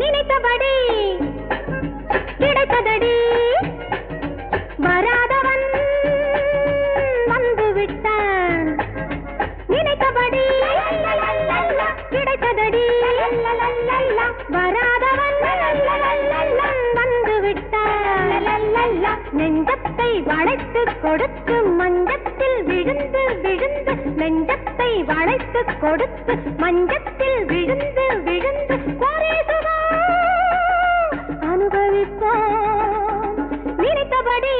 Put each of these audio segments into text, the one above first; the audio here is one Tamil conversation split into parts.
நினைத்தபடி கிடைத்ததடி. நெஞ்சத்தை வளைத்து கொடுத்து மஞ்சத்தில் விழுந்து விழுந்து நெஞ்சத்தை வளைத்து கொடுத்து மஞ்சத்தில் விழுந்து விழுந்து கோரேசுவா அனுபவிப்போம். நினைத்தபடி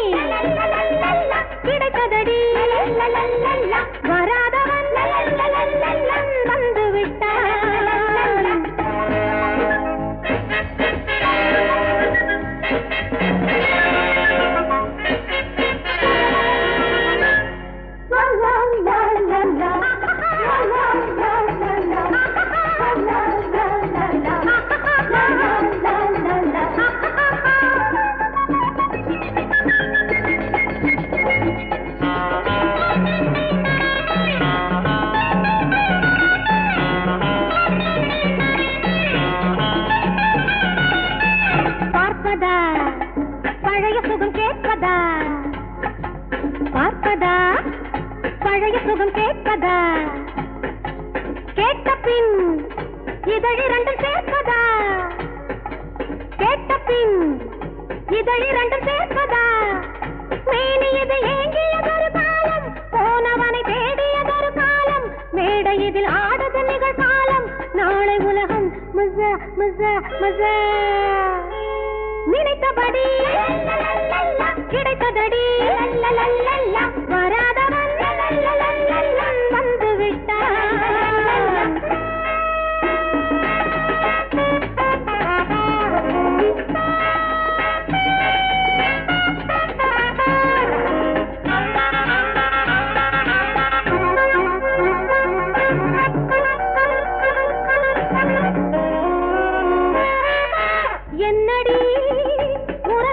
பார்ப்பதா? பழைய சுகம் கேட்பதா? பார்ப்பதா? பழைய சுகம் கேட்பதா? கேட்ட பின் இதழிரண்டும் சேர்ப்பதா? கேட்ட பின் இதழிரண்டும் சேர்ப்பதா? மேனியது ஏங்கியதொரு காலம் போனவனை தேடியதொரு காலம் மேடை இதில் ஆடுது நிகழ்காலம் நாளை உலகம் மசா மசா மசா. நினைத்தபடி. கிடைத்ததடி.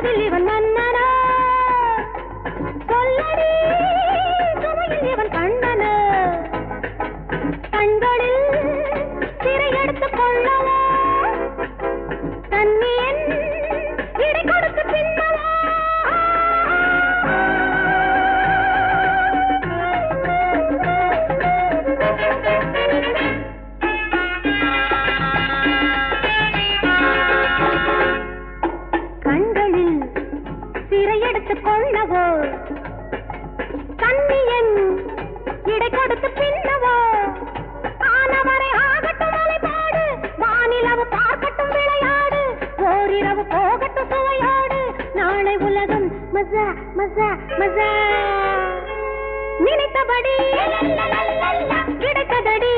உறவில் இவன் மன்னனா? சொல்லடி சுமையில் இவன் கண்ணனா? கண்களில் கொள்ளவா? தன்னியன் இடை சிறை எடுத்து கொள்ளவோ? கண்ணியன் இடை கொடுத்து பின்னவோ? ஆனவரை ஆகட்டும் அலைபாடு வானிலவு பார்க்கட்டும் விளையாடு ஓரிரவு போகட்டும் சுவையாடு. நாளை உலகம் மசா மசா மசா. நினைத்தபடி கிடைத்ததடி.